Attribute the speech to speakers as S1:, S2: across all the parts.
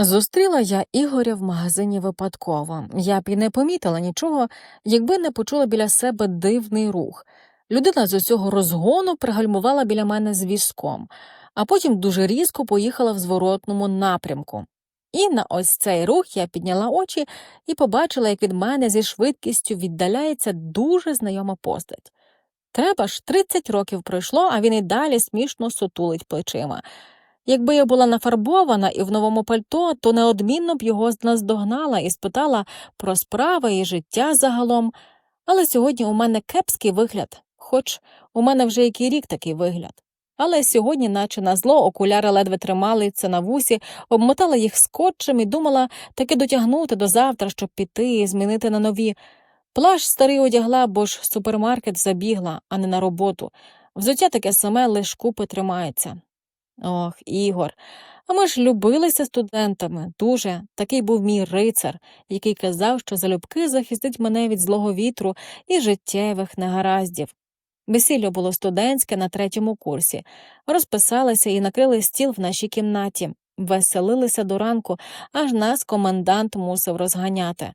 S1: Зустріла я Ігоря в магазині випадково. Я б і не помітила нічого, якби не почула біля себе дивний рух. Людина з усього розгону пригальмувала біля мене з візком, а потім дуже різко поїхала в зворотному напрямку. І на ось цей рух я підняла очі і побачила, як від мене зі швидкістю віддаляється дуже знайома постать. Треба ж, 30 років пройшло, а він і далі смішно сутулить плечима. Якби я була нафарбована і в новому пальто, то неодмінно б його наздогнала і спитала про справи і життя загалом. Але сьогодні у мене кепський вигляд, хоч у мене вже який рік такий вигляд. Але сьогодні, наче на зло, окуляри ледве трималися на вусі, обмотала їх скотчем і думала таки дотягнути до завтра, щоб піти і змінити на нові. Плащ старий одягла, бо ж супермаркет забігла, а не на роботу. Взуття таке саме, лиш купи тримається. Ох, Ігор. А ми ж любилися студентами, дуже. Такий був мій рицар, який казав, що залюбки захистить мене від злого вітру і життєвих негараздів. Весілля було студентське на третьому курсі. Розписалися і накрили стіл в нашій кімнаті, веселилися до ранку, аж нас комендант мусив розганяти.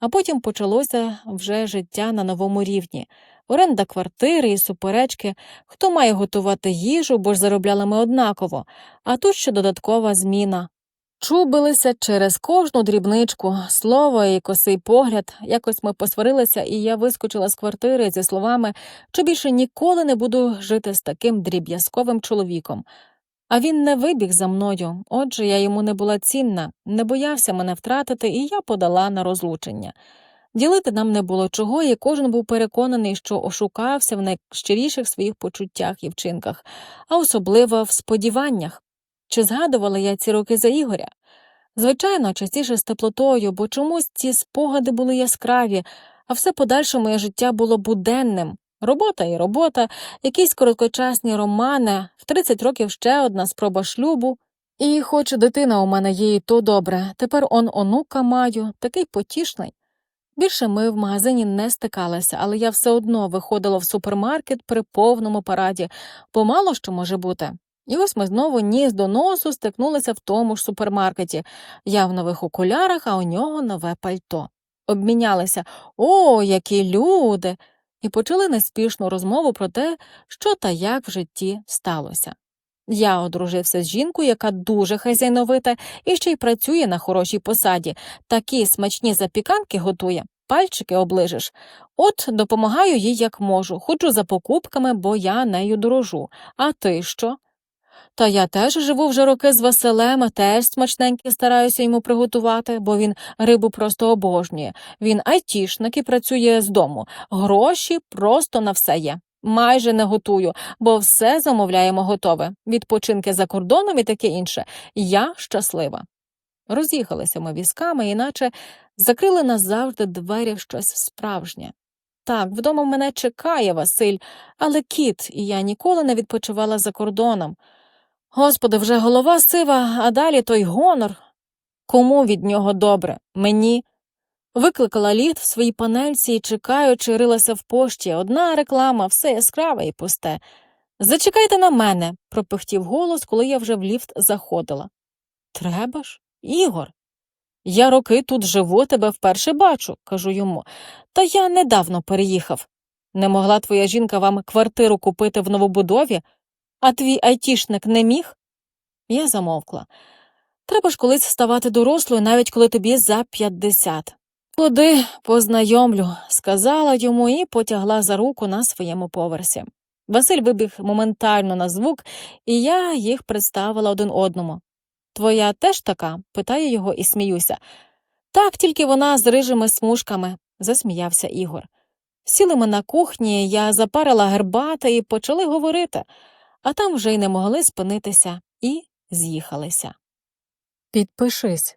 S1: А потім почалося вже життя на новому рівні оренда квартири і суперечки, хто має готувати їжу, бо ж заробляли ми однаково, а тут ще додаткова зміна. Чубилися через кожну дрібничку, слово і косий погляд. Якось ми посварилися, і я вискочила з квартири зі словами, що більше ніколи не буду жити з таким дріб'язковим чоловіком. А він не вибіг за мною, отже, я йому не була цінна, не боявся мене втратити, і я подала на розлучення. Ділити нам не було чого, і кожен був переконаний, що ошукався в найщиріших своїх почуттях і вчинках, а особливо в сподіваннях. Чи згадувала я ці роки за Ігоря? Звичайно, частіше з теплотою, бо чомусь ці спогади були яскраві, а все подальше моє життя було буденним. Робота і робота, якісь короткочасні романи, в 30 років ще одна спроба шлюбу. І хоч дитина у мене є, і то добре, тепер он онука маю, такий потішний. Більше ми в магазині не стикалися, але я все одно виходила в супермаркет при повному параді, бо мало що може бути. І ось ми знову ніс до носу стикнулися в тому ж супермаркеті. Я в нових окулярах, а у нього нове пальто. Обмінялися О, які люди! і почали неспішну розмову про те, що та як в житті сталося. Я одружився з жінкою, яка дуже хазяйновита і ще й працює на хорошій посаді, такі смачні запіканки готує, пальчики оближиш. От допомагаю їй як можу, ходжу за покупками, бо я нею дорожу. А ти що? Та я теж живу вже роки з Василем, теж смачненьке стараюся йому приготувати, бо він рибу просто обожнює. Він айтішник і працює з дому. Гроші просто на все є. Майже не готую, бо все замовляємо готове. Відпочинки за кордоном і таке інше. Я щаслива. Роз'їхалися ми візками, іначе закрили назавжди двері в щось справжнє. Так, вдома мене чекає Василь, але кіт, і я ніколи не відпочивала за кордоном. Господи, вже голова сива, а далі той гонор. Кому від нього добре? Мені. Викликала літ в своїй панельці і, чекаючи, рилася в пошті. Одна реклама, все яскраве і пусте. Зачекайте на мене, пропихтів голос, коли я вже в ліфт заходила. Треба ж, Ігор. Я роки тут живу, тебе вперше бачу, кажу йому. Та я недавно переїхав. Не могла твоя жінка вам квартиру купити в новобудові, а твій айтішник не міг? Я замовкла. Треба ж колись ставати дорослою, навіть коли тобі за п'ятдесят. Ходи, познайомлю, сказала йому і потягла за руку на своєму поверсі. Василь вибіг моментально на звук, і я їх представила один одному. Твоя теж така? питаю його і сміюся. Так, тільки вона з рижими смужками, засміявся Ігор. Сіли ми на кухні, я запарила гербата і почали говорити, а там вже й не могли спинитися і з'їхалися. Підпишись,